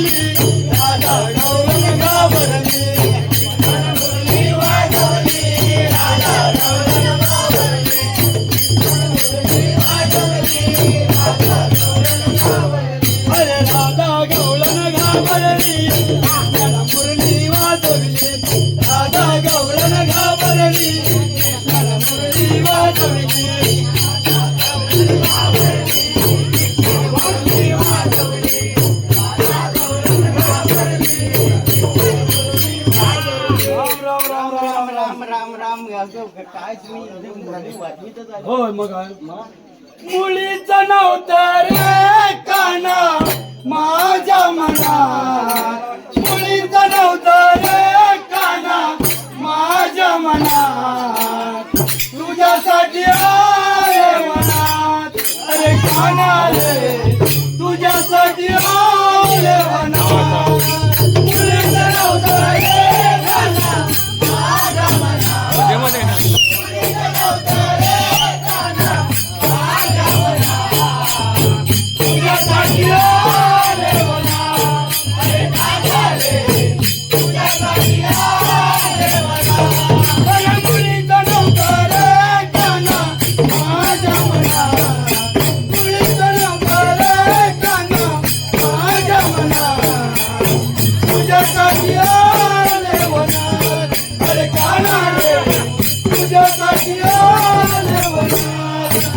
Thank you. काय मग मुलीचं नव्हतं रे manera.